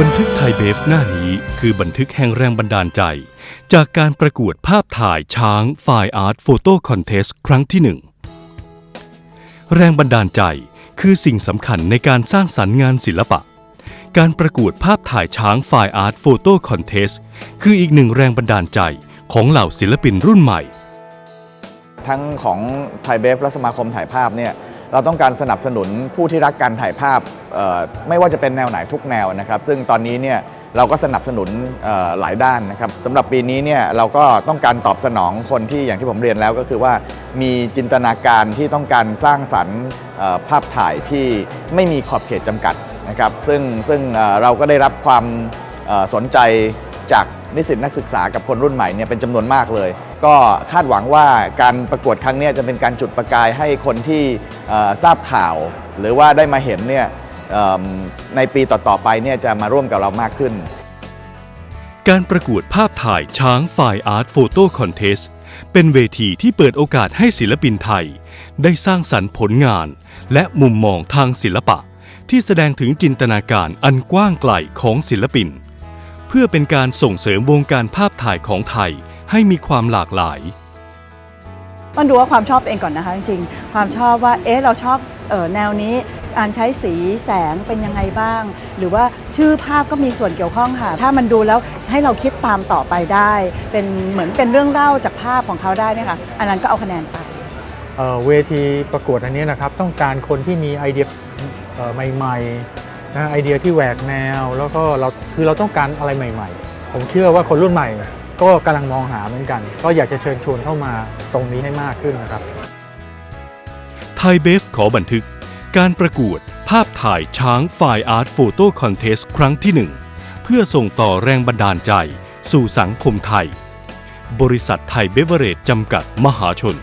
บันทึกไทยเบฟหน้านี้คือบันทึกแห่งแรงบันดาลใจ จากการประกวดภาพถ่ายช้างไฟอาร์ตโฟโต้คอนเทสครั้งที่หนึ่งแรงบันดาลใจคือสิ่งสำคัญในการสร้างสรรค์งานศิลปะ การประกวดภาพถ่ายช้างไฟอาร์ตโฟโต้คอนเทสคืออีกหนึ่งแรงบันดาลใจของเหล่าศิลปินรุ่นใหม่ ทั้งของไทยเบฟและสมาคมถ่ายภาพเนี่ย เราต้องการสนับสนุนผู้ที่รักการถ่ายภาพไม่ว่าจะเป็นแนวไหนทุกแนวนะครับ ซึ่งตอนนี้เนี่ยเราก็สนับสนุนหลายด้านนะครับสำหรับปีนี้เนี่ยเราก็ต้องการตอบสนองคนที่อย่างที่ผมเรียนแล้วก็คือว่ามีจินตนาการที่ต้องการสร้างสรรค์ภาพถ่ายที่ไม่มีขอบเขตจำกัดนะครับ ซึ่งซึ่งเราก็ได้รับความสนใจ จากนิสิตนักศึกษากับคนรุ่นใหม่เนี่ยเป็นจำนวนมากเลย ก็คาดหวังว่าการประกวดครั้งนี้จะเป็นการจุดประกายให้คนที่ทราบข่าว หรือว่าได้มาเห็นเนี่ยในปีต่อ ๆ ไปเนี่ยจะมาร่วมกับเรามากขึ้น การประกวดภาพถ่ายช้างไฟอาร์ตโฟโต้คอนเทสเป็นเวทีที่เปิดโอกาสให้ศิลปินไทย ได้สร้างสรรค์ผลงาน และมุมมองทางศิลปะ ที่แสดงถึงจินตนาการอันกว้างไกลของศิลปิน พื่อเป็นการส่งเสริมวงการภาพถ่ายของไทยให้มีความหลากหลาย ต้องดูว่าความชอบตัวเองก่อนนะคะจริงๆ ความชอบว่า เอ๊ะ เราชอบเออแนวนี้การใช้สีแสงเป็นยังไงบ้าง หรือว่าชื่อภาพก็มีส่วนเกี่ยวข้องค่ะ ถ้ามันดูแล้วให้เราคิดตามต่อไปได้ เป็นเหมือนเป็นเรื่องเล่าจากภาพของเขาได้เนี่ยค่ะ อันนั้นก็เอาคะแนนไป เอ่อเวทีประกวดอันนี้นะครับ ต้องการคนที่มีไอเดียเอ่อใหม่ ๆ นะไอเดียที่แหวกแนวแล้วก็เราคือเราต้องการอะไรใหม่ ๆ ผมเชื่อว่าคนรุ่นใหม่ ก็กำลังมองหาเหมือนกัน ก็อยากจะเชิญชวนเข้ามาตรงนี้ให้มากขึ้นนะครับไทยเบฟขอบันทึก การประกวดภาพถ่ายช้างไฟอาร์ตโฟโต้คอนเทสครั้งที่หนึ่งเพื่อส่งต่อแรงบันดาลใจ สู่สังคมไทย บริษัทไทยเบเวอเรจจำกัดมหาชน